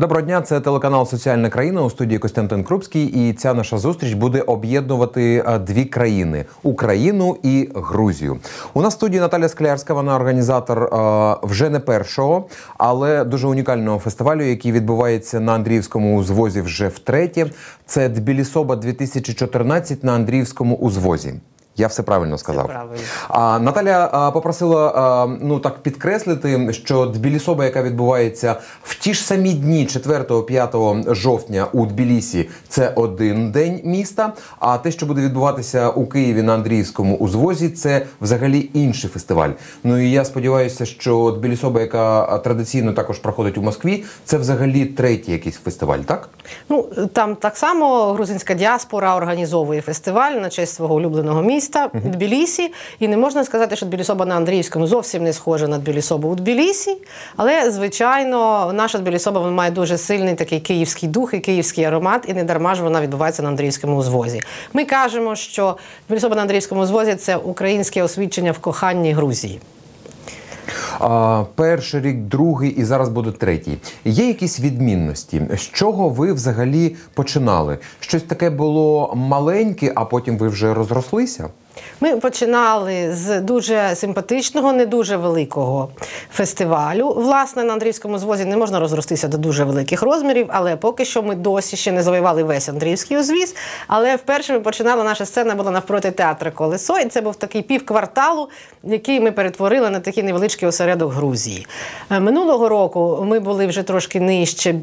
Доброго дня, це телеканал Соціальна країна у студії Костянтин Крупський. І ця наша зустріч буде об'єднувати е, дві країни Україну і Грузію. У нас в студії Наталя Склярська, вона організатор е, вже не першого, але дуже унікального фестивалю, який відбувається на Андріївському узвозі вже втретє. Це Тбілісоба 2014 на Андріївському узвозі. Я все правильно сказав. Це правильно. А Наталя а, попросила а, ну так підкреслити, що Тбілісоба, яка відбувається в ті ж самі дні, 4-5 жовтня у Тбілісі, це один день міста. А те, що буде відбуватися у Києві на Андріївському узвозі, це взагалі інший фестиваль. Ну і я сподіваюся, що Тбілісоба, яка традиційно також проходить у Москві, це взагалі третій якийсь фестиваль, так? Ну там так само грузинська діаспора організовує фестиваль на честь свого улюбленого міста Тбілісі. І не можна сказати, що Тбілісоба на Андріївському зовсім не схожа на Тбілісобу у Тбілісі. Але, звичайно, наша Тбілісоба вона має дуже сильний такий київський дух і київський аромат, і не дарма ж вона відбувається на Андріївському узвозі. Ми кажемо, що Тбілісоба на Андріївському узвозі це українське освідчення в коханні Грузії. А, перший рік, другий і зараз буде третій. Є якісь відмінності? З чого ви взагалі починали? Щось таке було маленьке, а потім ви вже розрослися? Ми починали з дуже симпатичного, не дуже великого фестивалю. Власне, на Андріївському звозі не можна розростися до дуже великих розмірів, але поки що ми досі ще не завоювали весь Андріївський узвіз. Але вперше ми починали, наша сцена була навпроти театру Колесо, і це був такий півкварталу, який ми перетворили на такий невеличкий осередок Грузії. Е, Минулого року ми були вже трошки нижче,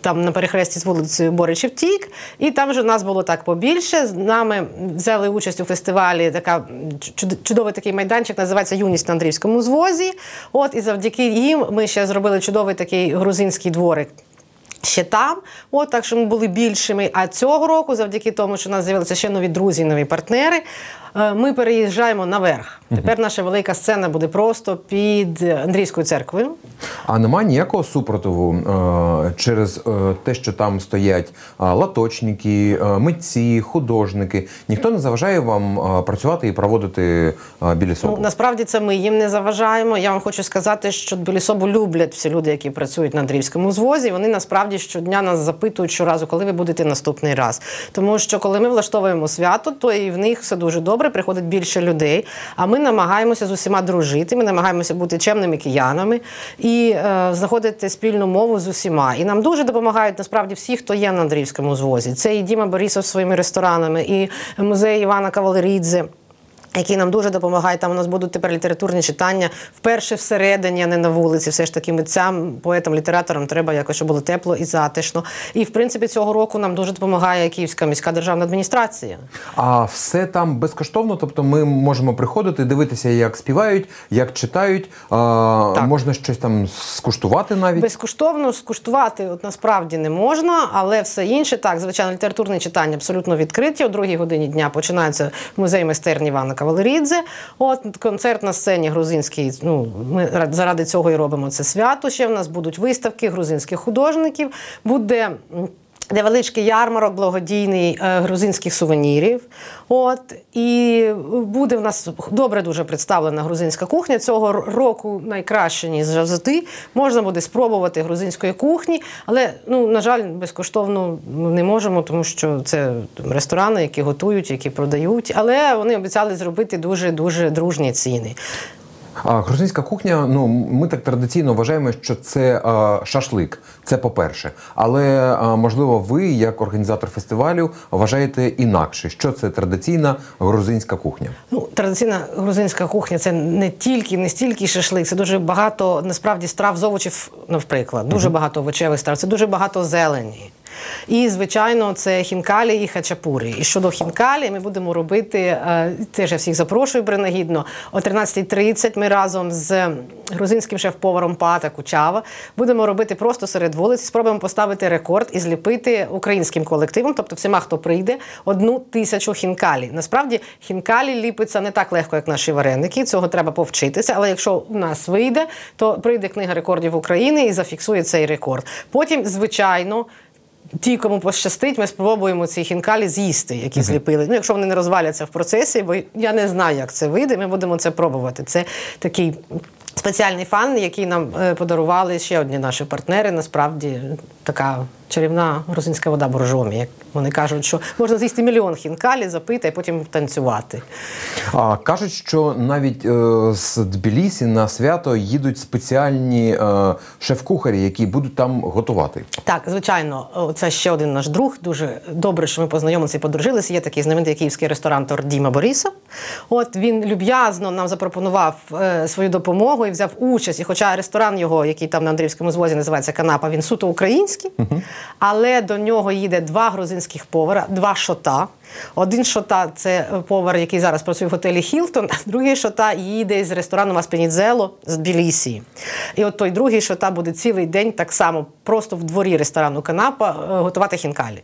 там на перехресті з вулицею Боричів Тік, і там вже нас було так побільше. З нами взяли участь у фестивалі така чудовий такий майданчик, називається Юність на Андріївському звозі. От і завдяки їм ми ще зробили чудовий такий грузинський дворик. Ще там, от так що ми були більшими. А цього року, завдяки тому, що у нас з'явилися ще нові друзі, нові партнери, ми переїжджаємо наверх. Тепер наша велика сцена буде просто під Андрійською церквою. А немає ніякого супротиву е, через е, те, що там стоять е, латочники, е, митці, художники. Ніхто не заважає вам е, працювати і проводити е, білі Ну, насправді це ми їм не заважаємо. Я вам хочу сказати, що Білісобу люблять всі люди, які працюють на Андріївському звозі. Вони насправді щодня нас запитують щоразу, коли ви будете наступний раз. Тому що коли ми влаштовуємо свято, то і в них все дуже добре, приходить більше людей. А ми намагаємося з усіма дружити. Ми намагаємося бути чемними киянами і е, знаходити спільну мову з усіма. І нам дуже допомагають насправді всі, хто є на Андріївському звозі. Це і Діма Борисов своїми ресторанами, і музей Івана Кавалерідзе які нам дуже допомагають. Там у нас будуть тепер літературні читання вперше всередині, а не на вулиці. Все ж таки митцям, поетам, літераторам треба якось, щоб було тепло і затишно. І в принципі цього року нам дуже допомагає Київська міська державна адміністрація. А все там безкоштовно, тобто ми можемо приходити, дивитися, як співають, як читають. А, можна щось там скуштувати навіть. Безкоштовно скуштувати от насправді не можна, але все інше так, звичайно, літературні читання абсолютно відкриті. О другій годині дня починається музей майстерні Івана Кавалерідзе. От концерт на сцені грузинський. Ну ми заради цього і робимо це свято. Ще в нас будуть виставки грузинських художників. Буде. Невеличкий ярмарок благодійний е, грузинських сувенірів. От і буде в нас добре дуже представлена грузинська кухня. Цього року найкраще ніж завжди. Можна буде спробувати грузинської кухні, але ну на жаль, безкоштовно не можемо, тому що це ресторани, які готують, які продають. Але вони обіцяли зробити дуже дуже дружні ціни. Грузинська кухня, ну ми так традиційно вважаємо, що це шашлик. Це по-перше. Але можливо, ви, як організатор фестивалю, вважаєте інакше, що це традиційна грузинська кухня. Ну, традиційна грузинська кухня це не тільки, не стільки шашлик, це дуже багато насправді страв з овочів, наприклад, дуже багато овочевих страв, це дуже багато зелені. І, звичайно, це хінкалі і хачапурі. І щодо хінкалі, ми будемо робити теж я всіх запрошую принагідно. О 13.30 ми разом з грузинським шеф-поваром Пата Кучава будемо робити просто серед вулиці. Спробуємо поставити рекорд і зліпити українським колективом, тобто всіма, хто прийде, одну тисячу хінкалі. Насправді хінкалі ліпиться не так легко, як наші вареники. Цього треба повчитися. Але якщо у нас вийде, то прийде книга рекордів України і зафіксує цей рекорд. Потім, звичайно. Ті, кому пощастить, ми спробуємо ці хінкалі з'їсти, які зліпили. Ну, якщо вони не розваляться в процесі, бо я не знаю, як це вийде. Ми будемо це пробувати. Це такий Спеціальний фан, який нам е, подарували ще одні наші партнери. Насправді така чарівна грузинська вода боржомі. Як вони кажуть, що можна з'їсти мільйон хінкалі, запити, а потім танцювати. А кажуть, що навіть е, з Тбілісі на свято їдуть спеціальні е, шеф-кухарі, які будуть там готувати. Так, звичайно, це ще один наш друг. Дуже добре, що ми познайомилися і подружилися. Є такий знаменитий київський ресторатор Діма Борисов. От він люб'язно нам запропонував е, свою допомогу і взяв участь. І хоча ресторан його, який там на Андріївському звозі називається Канапа, він суто український, але до нього їде два грузинських повара, два шота. Один шота це повар, який зараз працює в готелі Хілтон, а другий шота їде з ресторану Маспенідзело з Тбілісі. І от той другий шота буде цілий день так само просто в дворі ресторану Канапа е, готувати хінкалі.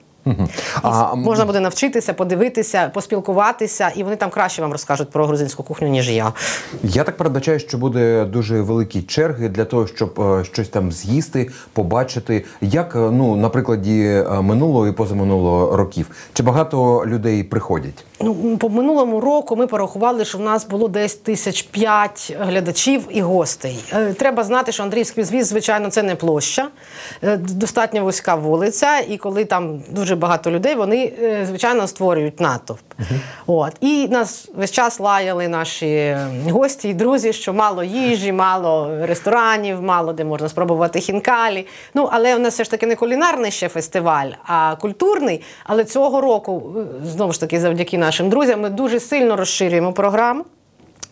А, Можна буде навчитися, подивитися, поспілкуватися, і вони там краще вам розкажуть про грузинську кухню, ніж я. Я так передбачаю, що буде дуже великі черги для того, щоб е, щось там з'їсти, побачити, як е, ну на прикладі е, минулого і позаминулого років. Чи багато людей приходять? Ну, по минулому року ми порахували, що в нас було десь тисяч п'ять глядачів і гостей. Е, Треба знати, що Андріївський звіз, звичайно, це не площа, е, достатньо вузька вулиця, і коли там дуже багато людей, вони е, звичайно створюють натовп. От і нас весь час лаяли наші гості і друзі, що мало їжі, мало ресторанів, мало де можна спробувати хінкалі. Ну але у нас все ж таки не кулінарний ще фестиваль, а культурний. Але цього року, знову ж таки, завдяки нашим друзям, ми дуже сильно розширюємо програму.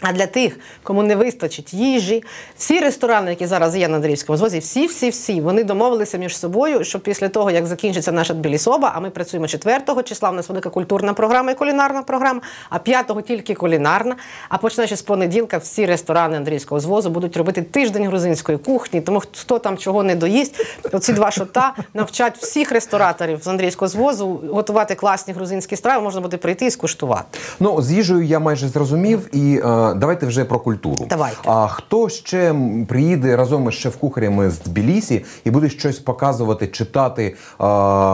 А для тих, кому не вистачить їжі, всі ресторани, які зараз є на Андріївському звозі, всі, всі, всі, вони домовилися між собою, що після того, як закінчиться наша Тбілісоба, а ми працюємо 4 числа, у нас велика культурна програма і кулінарна програма, а 5-го тільки кулінарна. А починаючи з понеділка, всі ресторани Андріївського звозу будуть робити тиждень грузинської кухні, тому хто там чого не доїсть, оці два шота навчать всіх рестораторів з Андріївського звозу готувати класні грузинські страви, можна буде прийти і скуштувати. Ну з їжею я майже зрозумів, і е, давайте вже про культуру. Давайте. А хто ще приїде разом із шеф-кухарями з Тбілісі і буде щось показувати, читати, е,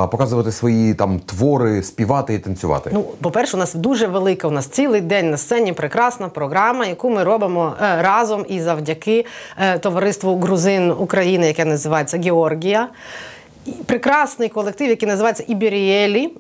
показувати свої там твори, співати і танцювати? Ну, по-перше, у нас дуже велика, у нас цілий день на сцені прекрасна програма, яку ми робимо е, разом і завдяки е, товариству Грузин України, яке називається Георгія. Прекрасний колектив, який називається Іберієлі.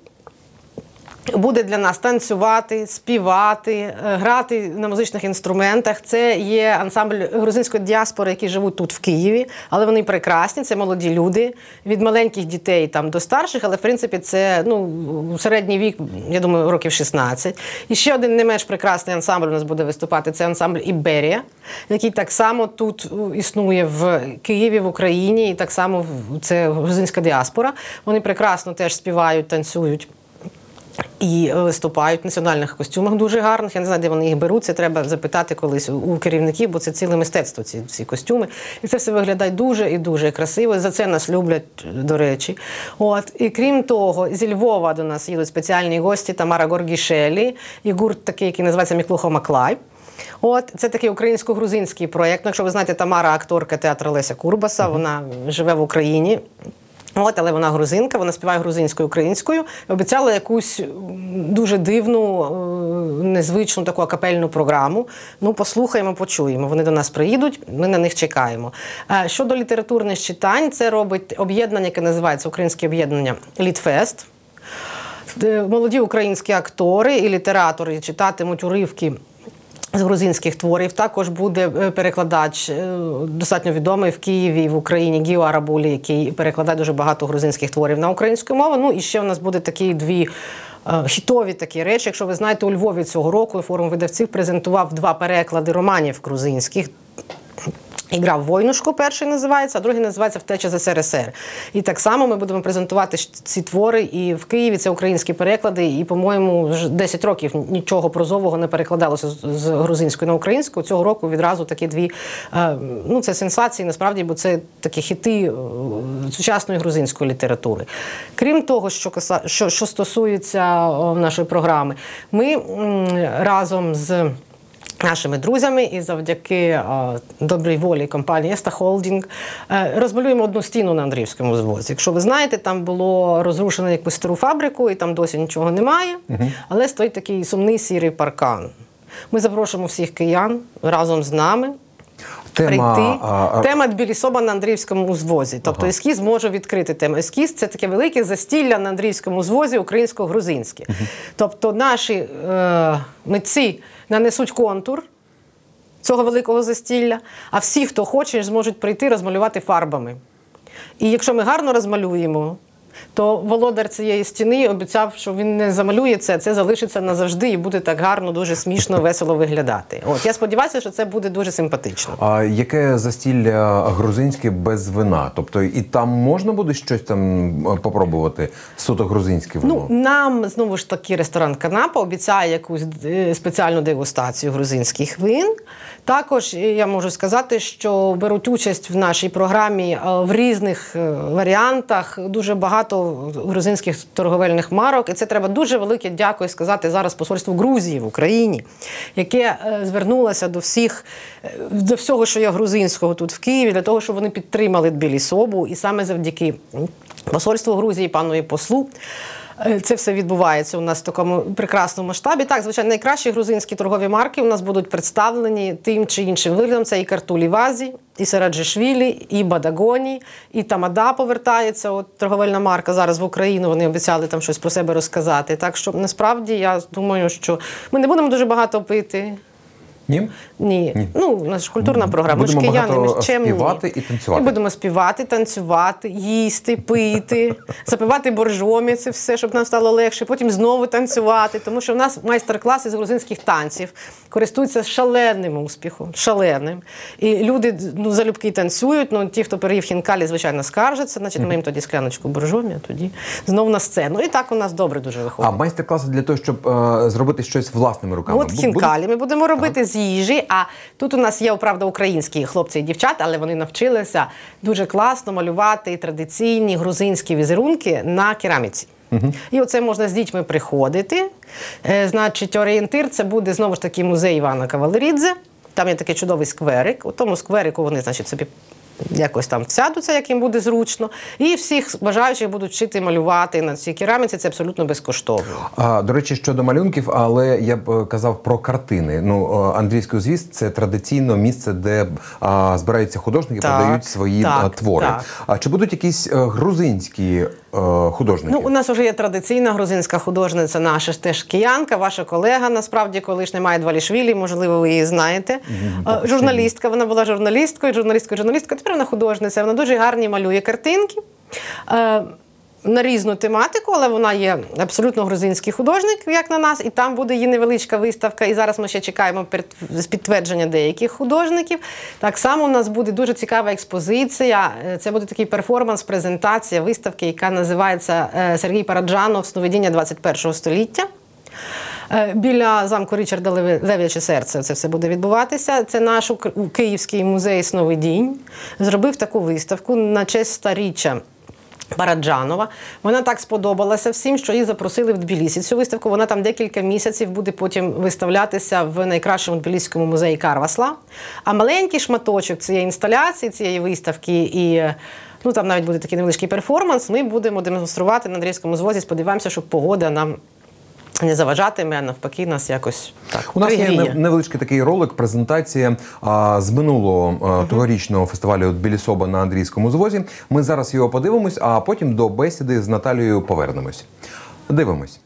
Буде для нас танцювати, співати, е, грати на музичних інструментах. Це є ансамбль грузинської діаспори, які живуть тут в Києві, але вони прекрасні. Це молоді люди від маленьких дітей там до старших, але в принципі це ну середній вік, я думаю, років 16. І ще один не менш прекрасний ансамбль у нас буде виступати. Це ансамбль Іберія, який так само тут існує в Києві, в Україні, і так само це грузинська діаспора. Вони прекрасно теж співають, танцюють. І е, виступають в національних костюмах дуже гарних. Я не знаю, де вони їх беруть. Це треба запитати колись у- керівників, бо це ціле мистецтво. Ці ці костюми. І це все виглядає дуже і дуже красиво. За це нас люблять, до речі. От і крім того, зі Львова до нас їдуть спеціальні гості Тамара Горгішелі і гурт такий, який називається Міклухо Маклай. От це такий українсько-грузинський проєкт. Ну, якщо ви знаєте, Тамара акторка театру Леся Курбаса, вона живе в Україні. От, але вона грузинка, вона співає грузинською українською. Обіцяла якусь дуже дивну, е, незвичну таку акапельну програму. Ну, послухаємо, почуємо. Вони до нас приїдуть, ми на них чекаємо. Е, Щодо літературних читань, це робить об'єднання, яке називається Українське об'єднання Літфест. Молоді українські актори і літератори читатимуть уривки. З грузинських творів також буде е, перекладач е, достатньо відомий в Києві в Україні Гіо Арабулі, який перекладає дуже багато грузинських творів на українську мову. Ну і ще в нас буде такі дві е, хітові такі речі. Якщо ви знаєте, у Львові цього року форум видавців презентував два переклади романів грузинських. Ігра в войнушку перший називається, а другий називається Втеча з СРСР. І так само ми будемо презентувати ці твори і в Києві. Це українські переклади. І, по-моєму, вже 10 років нічого прозового не перекладалося з- грузинської на українську. Цього року відразу такі дві е, ну це сенсації, насправді, бо це такі хіти е, сучасної грузинської літератури. Крім того, що що, що стосується нашої програми, ми разом з Нашими друзями і завдяки е, добрій волі компанії Еста Холдінг розмалюємо одну стіну на Андріївському звозі. Якщо ви знаєте, там було розрушено якусь стару фабрику, і там досі нічого немає, але стоїть такий сумний сірий паркан. Ми запрошуємо всіх киян разом з нами. Тема, прийти. а, а- Тема Тбілісоба на Андріївському узвозі. Тобто ескіз може відкрити тему. Ескіз це таке велике застілля на Андріївському узвозі українсько-грузинське. Тобто наші е, митці нанесуть контур цього великого застілля, а всі, хто хоче, зможуть прийти розмалювати фарбами. І якщо ми гарно розмалюємо, то володар цієї стіни обіцяв, що він не замалює це, це залишиться назавжди і буде так гарно, дуже смішно, весело виглядати. От я сподіваюся, що це буде дуже симпатично. А яке застілля грузинське без вина? Тобто і там можна буде щось там е, попробувати суто грузинське вино? Ну, нам знову ж таки ресторан Канапа обіцяє якусь е, спеціальну дегустацію грузинських вин. Також е, я можу сказати, що беруть участь в нашій програмі в різних варіантах дуже багато грузинських торговельних марок. І це треба дуже велике дякую сказати зараз посольству Грузії в Україні, яке е, звернулося до всіх е, до всього, що є грузинського тут в Києві, для того, щоб вони підтримали Тбілісобу. І саме завдяки посольству Грузії, панові послу. Е, Це все відбувається у нас в такому прекрасному масштабі. Так, звичайно, найкращі грузинські торгові марки у нас будуть представлені тим чи іншим виглядом. Це і Картулі Вазі, і Сераджишвілі, і Бадагоні, і Тамада повертається. От торговельна марка зараз в Україну. Вони обіцяли там щось про себе розказати. Так що насправді я думаю, що ми не будемо дуже багато пити. Ні? Ні. Ну, у нас ж культурна програма. Ми ж кияни, ми ж чемні. співати і танцювати. Ми будемо співати, танцювати, їсти, пити, запивати боржомі, це все, щоб нам стало легше. Потім знову танцювати. Тому що в нас майстер-класи з грузинських танців користуються шаленим успіхом. Шаленим. І люди ну, залюбки танцюють. Ну, ті, хто переїв хінкалі, звичайно, скаржаться. Значить, ми їм тоді скляночку боржомі, а тоді знову на сцену. І так у нас добре дуже виходить. А майстер-класи для того, щоб е, зробити щось власними руками. От хінкалі ми будемо робити з їжі. А тут у нас є, правда, українські хлопці і дівчата, але вони навчилися дуже класно малювати традиційні грузинські візерунки на кераміці. І оце можна з дітьми приходити. Е, значить, орієнтир це буде знову ж таки музей Івана Кавалерідзе. Там є такий чудовий скверик. У тому скверику вони, значить, собі якось там сядуться, як їм буде зручно. І всіх бажаючих будуть вчити малювати на цій кераміці. Це абсолютно безкоштовно. А, до речі, щодо малюнків, але я б е, казав про картини. Ну, е, Андрійський узвіз це традиційно місце, де а, збираються художники, Так, подають свої так, твори. так. А чи будуть якісь е, грузинські е, художники? Ну, у нас вже є традиційна грузинська художниця, наша ж теж киянка, ваша колега, насправді, колишня Майя Двалішвілі, можливо, ви її знаєте. Е, Журналістка, вона була журналісткою, журналісткою, журналісткою, тепер художниця. Вона дуже гарні малює картинки. Е, На різну тематику, але вона є абсолютно грузинський художник, як на нас, і там буде її невеличка виставка. І зараз ми ще чекаємо підтвердження деяких художників. Так само у нас буде дуже цікава експозиція. Е, Це буде такий перформанс, презентація виставки, яка називається е, Сергій Параджанов Сновидіння 21 століття. Е, Біля замку Річарда Лев'яче серце це все буде відбуватися. Це наш Київський музей Сновидінь зробив таку виставку на честь старіччя. Параджанова. Вона так сподобалася всім, що її запросили в Тбілісі. Цю виставку вона там декілька місяців буде потім виставлятися в найкращому тбіліському музеї Карвасла. А маленький шматочок цієї інсталяції, цієї виставки і. Ну, там навіть буде такий невеличкий перформанс. Ми будемо демонструвати на Андрійському звозі. Сподіваємося, що погода нам не заважатиме, а навпаки, нас якось так У нас є пригріє. є невеличкий такий ролик, презентація а, з минулого а, тогорічного фестивалю Білісоба на андрійському звозі. Ми зараз його подивимось, а потім до бесіди з Наталією повернемось. Дивимось.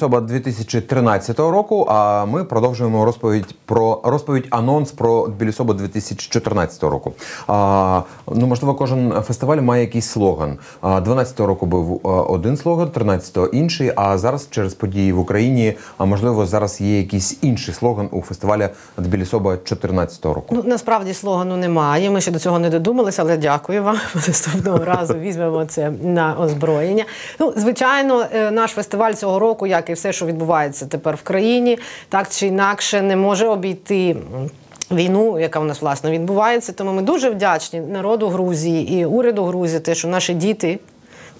Тбілісоба 2013 року. А ми продовжуємо розповідь про розповідь анонс про Тбілісоба 2014 року. А, ну можливо, кожен фестиваль має якийсь слоган. А 12 року був один слоган, 13-го інший. А зараз через події в Україні, а можливо, зараз є якийсь інший слоган у фестиваля Тбілісоба 2014 року. Ну насправді слогану немає. Ми ще до цього не додумалися, але дякую вам. Наступного разу візьмемо це на озброєння. Ну, звичайно, е, наш фестиваль цього року, як і все, що відбувається тепер в країні, так чи інакше не може обійти. Війну, яка у нас власне відбувається, тому ми дуже вдячні народу Грузії і уряду Грузії, те, що наші діти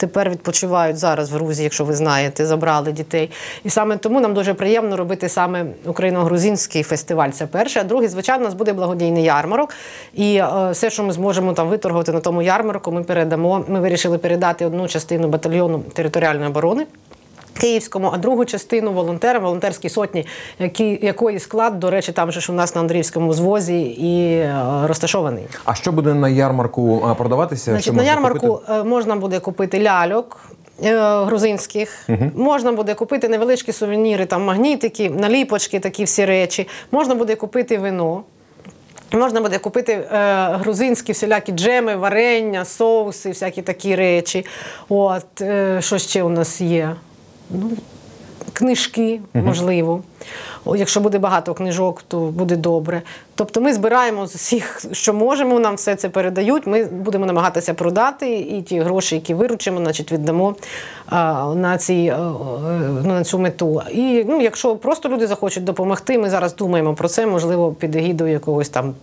тепер відпочивають зараз в Грузії, якщо ви знаєте, забрали дітей. І саме тому нам дуже приємно робити саме україно-грузинський фестиваль. Це перше. А другий, звичайно, у нас буде благодійний ярмарок. І е, все, що ми зможемо там виторгувати на тому ярмарку, ми передамо. Ми вирішили передати одну частину батальйону територіальної оборони. Київському, а другу частину волонтерам, волонтерській сотні, які, якої склад, до речі, там же ж у нас на Андріївському звозі і е, розташований. А що буде на ярмарку а, продаватися? Що Значить, на ярмарку купити? е, можна буде купити ляльок. е, Грузинських можна буде купити невеличкі сувеніри, там магнітики, наліпочки, такі всі речі. Можна буде купити вино. Можна буде купити е, грузинські всілякі джеми, варення, соуси, всякі такі речі. От, е, що ще у нас є? Ну, книжки, можливо. Якщо буде багато книжок, то буде добре. Тобто ми збираємо з усіх, що можемо, нам все це передають. Ми будемо намагатися продати і ті гроші, які виручимо, значить, віддамо а, на, ці, е, е, ну, на цю мету. І ну, якщо просто люди захочуть допомогти, ми зараз думаємо про це, можливо, під егідою якогось там.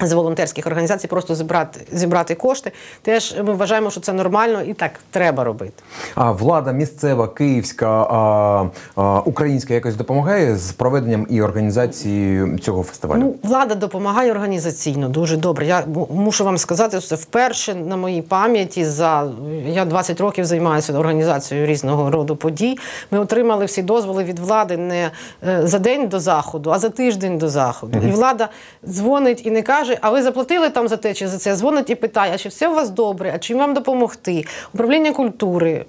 З волонтерських організацій просто зібрати зібрати кошти. Теж ми вважаємо, що це нормально і так треба робити. А влада місцева, київська, а, а, українська якось допомагає з проведенням і організацією цього фестивалю? Ну, влада допомагає організаційно дуже добре. Я мушу вам сказати, що це вперше на моїй пам'яті за я 20 років займаюся організацією різного роду подій. Ми отримали всі дозволи від влади не е, за день до заходу, а за тиждень до заходу. І влада дзвонить і не каже, а ви заплатили там за те чи за це? Дзвонить і питає, а чи все у вас добре, а чим вам допомогти? Управління культури.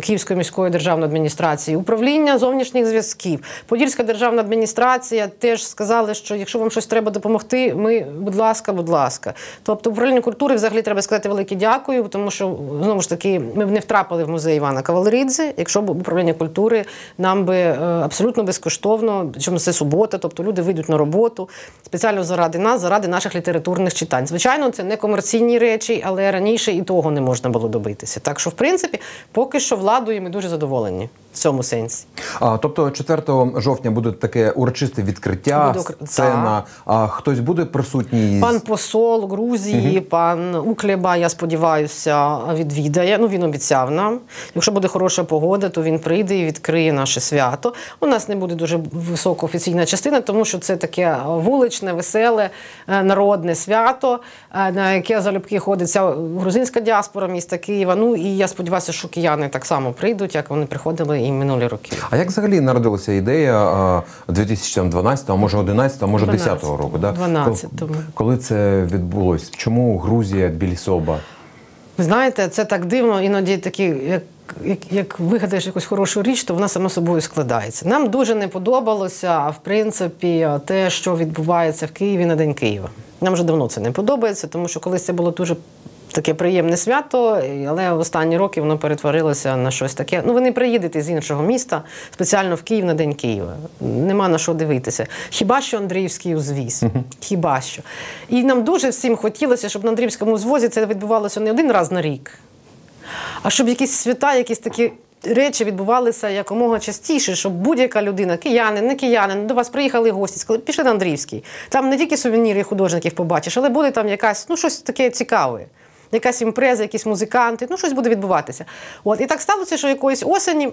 Київської міської державної адміністрації, управління зовнішніх зв'язків, Подільська державна адміністрація теж сказали, що якщо вам щось треба допомогти, ми, будь ласка, будь ласка. Тобто, управління культури взагалі треба сказати велике дякую, тому що знову ж таки ми б не втрапили в музей Івана Кавалерідзе, якщо б управління культури нам би е, абсолютно безкоштовно, чому це субота, тобто люди вийдуть на роботу спеціально заради нас, заради наших літературних читань. Звичайно, це не комерційні речі, але раніше і того не можна було добитися. Так що, в принципі, поки що владою ми дуже задоволені в цьому сенсі. А, тобто 4 жовтня буде таке урочисте відкриття, Буде сцена. А хтось буде присутній? Пан посол Грузії, пан Уклеба, я сподіваюся, відвідає. Ну він обіцяв нам. Якщо буде хороша погода, то він прийде і відкриє наше свято. У нас не буде дуже висока офіційна частина, тому що це таке вуличне, веселе, е, народне свято, е, на яке залюбки ходить вся грузинська діаспора міста Києва. Ну і я сподіваюся, що кияни так само прийдуть, як вони приходили і минулі роки. А як взагалі народилася ідея 2012, а може 11, а може 10 року? Да? 12-му. Коли, коли це відбулось? Чому Грузія, Білісоба? Ви знаєте, це так дивно, іноді такі, як, як, як вигадаєш якусь хорошу річ, то вона сама собою складається. Нам дуже не подобалося, в принципі, те, що відбувається в Києві на День Києва. Нам вже давно це не подобається, тому що колись це було дуже таке приємне свято, але в останні роки воно перетворилося на щось таке. Ну, ви не приїдете з іншого міста спеціально в Київ на День Києва. Нема на що дивитися. Хіба що Андріївський узвіз? Хіба що. І нам дуже всім хотілося, щоб на Андріївському узвозі це відбувалося не один раз на рік, а щоб якісь свята, якісь такі. Речі відбувалися якомога частіше, щоб будь-яка людина, киянин, не киянин, до вас приїхали гості, сказали, пішли на Андріївський. Там не тільки сувеніри художників побачиш, але буде там якась, ну щось таке цікаве. Якась імпреза, якісь музиканти, ну щось буде відбуватися. От і так сталося, що якоїсь осені.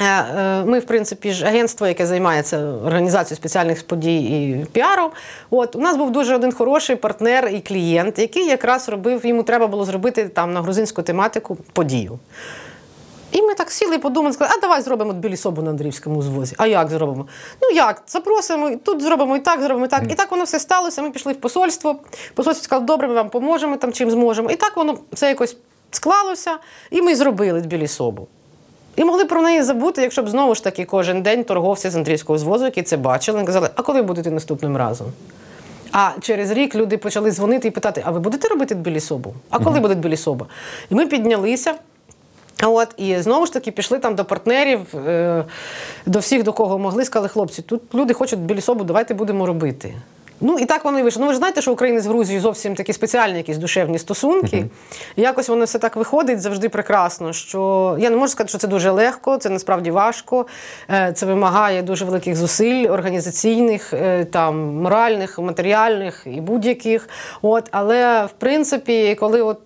е, е, Ми, в принципі, ж агентство, яке займається організацією спеціальних подій і піаром. От у нас був дуже один хороший партнер і клієнт, який якраз робив, йому треба було зробити там на грузинську тематику подію. І ми так сіли і подумали, сказали, а давай зробимо білісобу на Андріївському узвозі. А як зробимо? Ну як? Запросимо, і тут зробимо і так, зробимо і так. І так воно все сталося. Ми пішли в посольство. Посольство сказало, добре, ми вам поможемо там чим зможемо. І так воно все якось склалося, і ми зробили білісобу. І могли про неї забути, якщо б знову ж таки кожен день торговці з Андріївського звозу, які це бачили, казали, а коли будете наступним разом? А через рік люди почали дзвонити і питати: а ви будете робити білісобу? А коли буде білісоба? І ми піднялися. От, і знову ж таки пішли там до партнерів, е, до всіх, до кого могли, сказали, хлопці, тут люди хочуть білісобу, давайте будемо робити. Ну і так воно і вийшло. Ну ви ж знаєте, що України з Грузією зовсім такі спеціальні якісь душевні стосунки. І якось воно все так виходить завжди прекрасно. Що я не можу сказати, що це дуже легко, це насправді важко. Е, Це вимагає дуже великих зусиль, організаційних, е, там моральних, матеріальних і будь-яких. От, але в принципі, коли от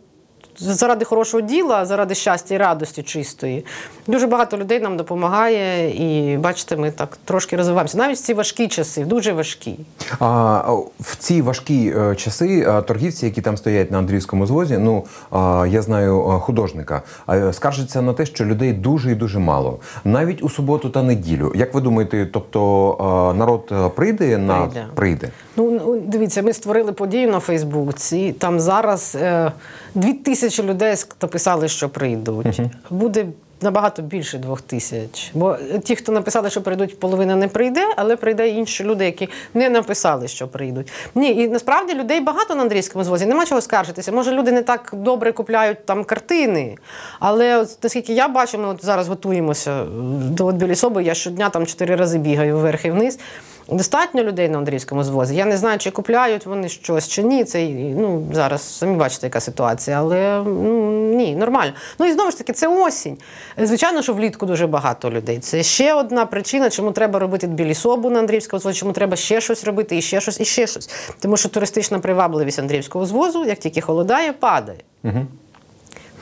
заради хорошого діла, заради щастя і радості чистої. Дуже багато людей нам допомагає, і бачите, ми так трошки розвиваємося. Навіть в ці важкі часи, дуже важкі. А в ці важкі е, часи е, торгівці, які там стоять на Андріївському звозі, ну я знаю е, художника, скаржаться на те, що людей дуже і дуже мало, навіть у суботу та неділю. Як ви думаєте, тобто народ прийде на Прийде. прийде? Ну, ну, дивіться, ми створили подію на Фейсбуці. Там зараз е, дві тисячі людей написали, що прийдуть. Буде набагато більше двох тисяч. Бо ті, хто написали, що прийдуть, половина не прийде, але прийде інші люди, які не написали, що прийдуть. Ні, і насправді людей багато на андрійському звозі. Нема чого скаржитися. Може, люди не так добре купляють там картини. Але от, наскільки я бачу, ми от зараз готуємося е, до білісоби. Я щодня там чотири рази бігаю вверх і вниз. Достатньо людей на Андрійському звозі. Я не знаю, чи купляють вони щось чи ні. Це ну зараз самі бачите, яка ситуація, але ну ні, нормально. Ну і знову ж таки, це осінь. Звичайно, що влітку дуже багато людей. Це ще одна причина, чому треба робити білісобу на Андріївському звозі, чому треба ще щось робити, і ще щось, і ще щось. Тому що туристична привабливість Андріївського звозу, як тільки холодає, падає. Угу.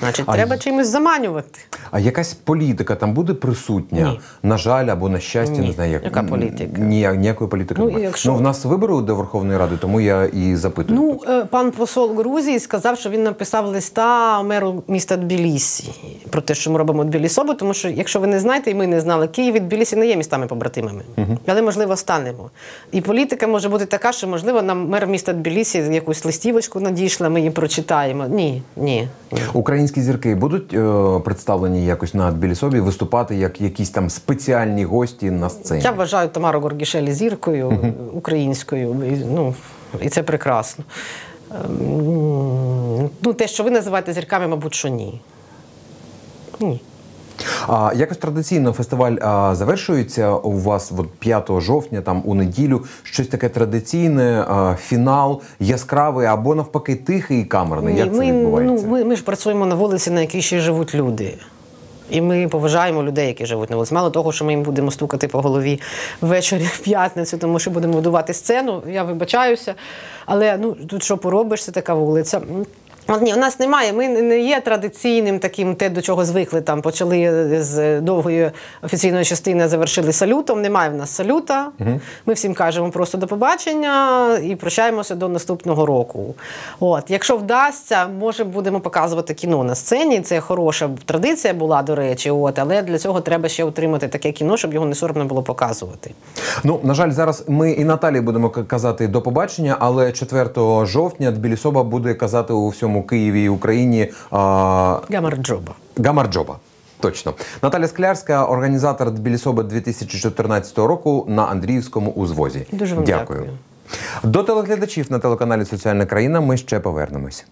Значить, А треба чимось заманювати. А якась політика там буде присутня? Ні. На жаль, або на щастя, Ні. не знаю, як Яка політика? Ні, ніякої політики Ну, немає. якщо- Ну, в нас вибори до Верховної Ради, тому я і запитую. Ну, е, пан посол Грузії сказав, що він написав листа меру міста Тбілісі про те, що ми робимо Тбілісобу, тому що, якщо ви не знаєте, і ми не знали, Київ і Тбілісі не є містами побратимами, але можливо станемо. І політика може бути така, що можливо нам мер міста Тбілісі якусь листівочку надійшла, ми її прочитаємо. Ні, ні. ні. Українські зірки будуть е, представлені якось на Тбілісові виступати як якісь там спеціальні гості на сцені. Я вважаю Тамару Горгішелі зіркою українською. І, ну, і це прекрасно. Ем, Ну, те, що ви називаєте зірками, мабуть, що ні. Ні. А якось традиційно фестиваль а, завершується у вас от 5 жовтня, там у неділю, щось таке традиційне, а, фінал, яскравий або навпаки тихий і камерний. Як це відбувається? ну, ми, ми ж працюємо на вулиці, на якій ще живуть люди. І ми поважаємо людей, які живуть на вулиці. Мало того, що ми їм будемо стукати по голові ввечері в п'ятницю, тому що будемо будувати сцену. Я вибачаюся. Але ну тут що поробиш, це така вулиця. От ні, у нас немає. Ми не є традиційним таким, те, до чого звикли. Там почали з довгої офіційної частини, завершили салютом. Немає в нас салюта. Ми всім кажемо просто до побачення і прощаємося до наступного року. От, якщо вдасться, може будемо показувати кіно на сцені. Це хороша традиція була, до речі. От, але для цього треба ще отримати таке кіно, щоб його не соромно було показувати. Ну, на жаль, зараз ми і Наталі будемо казати до побачення, але 4 жовтня Тбілісоба буде казати у всьому Києві і Україні а, Гамарджоба. Гамарджоба. Точно. Наталя Склярська, організатор Тбілісоби 2014 року на Андріївському узвозі. Дуже вам дякую. До телеглядачів на телеканалі Соціальна країна ми ще повернемось.